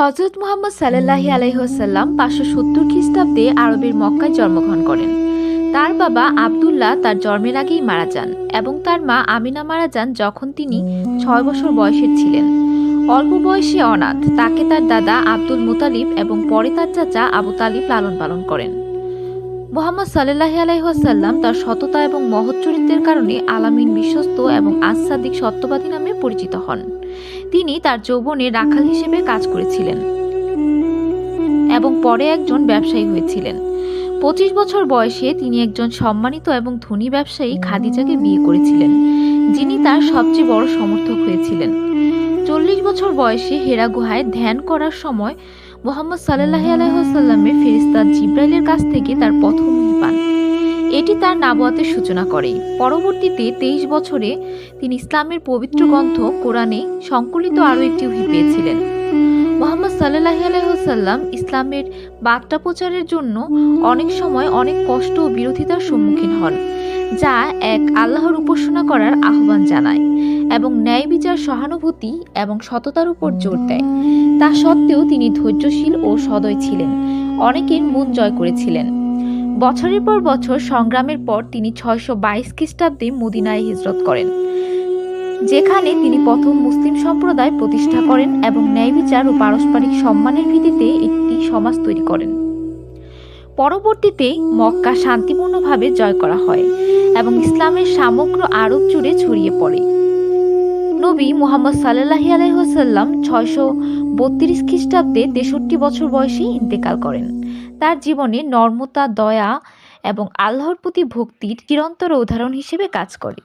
হজরত মোহাম্মদ সাল্লাহি আলাইসাল্লাম পাঁচশো সত্তর খ্রিস্টাব্দে আরবের মক্কায় জন্মগ্রহণ করেন। তার বাবা আবদুল্লাহ তার জন্মের আগেই মারা যান এবং তার মা আমিনা মারা যান যখন তিনি ছয় বছর বয়সের ছিলেন। অল্প বয়সে অনাথ, তাকে তার দাদা আব্দুল মুতালিব এবং পরে তার চাচা আবু তালিব লালন পালন করেন। মোহাম্মদ সাল্লাহ আলাইসাল্লাম তার সততা এবং মহৎ চরিত্রের কারণে আলামিন বিশ্বস্ত এবং আসাদিক সত্যবাদী নামে পরিচিত হন। তিনি তার যৌবনে রাখাল হিসেবে কাজ করেছিলেন এবং পরে একজন ব্যবসায়ী হয়েছিলেন। পঁচিশ বছর বয়সে তিনি একজন সম্মানিত এবং ধনী ব্যবসায়ী খাদিজাকে বিয়ে করেছিলেন, যিনি তার সবচেয়ে বড় সমর্থক হয়েছিলেন। চল্লিশ বছর বয়সে হেরা গুহায় ধ্যান করার সময় মোহাম্মদ সাল্লাহ আলাইসাল্লামের ফেরিস্তা জিব্রাইলের কাছ থেকে তার প্রথম পান। এটি তার নাবুয়াতের সূচনা করে। পরবর্তীতে তেইশ বছরে তিনি ইসলামের পবিত্র গ্রন্থ কোরআনে সংকলিত আরও একটি ওহী পেয়েছিলেন। মোহাম্মদ সাল্লাহ আলাইসাল্লাম ইসলামের বার্তা প্রচারের জন্য অনেক সময় অনেক কষ্ট ও বিরোধিতার সম্মুখীন হন, যা এক আল্লাহর উপাসনা করার আহ্বান জানায়। এবং ন্যায় বিচার সহানুভূতি এবং সততার উপর জোর দেয়। তা সত্ত্বেও তিনি ধৈর্যশীল ও সদয় ছিলেন। অনেকের মন জয় করেছিলেন। বছরের পর বছর সংগ্রামের পর তিনি ছয়শো বাইশ খ্রিস্টাব্দে মদিনায় হিজরত করেন, যেখানে তিনি প্রথম মুসলিম সম্প্রদায় প্রতিষ্ঠা করেন এবং ন্যায় বিচার ও পারস্পরিক সম্মানের ভিত্তিতে একটি সমাজ তৈরি করেন। পরবর্তীতে মক্কা শান্তিপূর্ণভাবে জয় করা হয় এবং ইসলামের সমগ্র আরব জুড়ে ছড়িয়ে পড়ে। নবী মোহাম্মদ সাল্লাহি আলহ্লাম ছয়শো বত্রিশ খ্রিস্টাব্দে তেষট্টি বছর বয়সে ইন্তেকাল করেন। তার জীবনে নর্মতা দয়া এবং আল্লাহর প্রতি ভক্তির চিরন্তর উদাহরণ হিসেবে কাজ করে।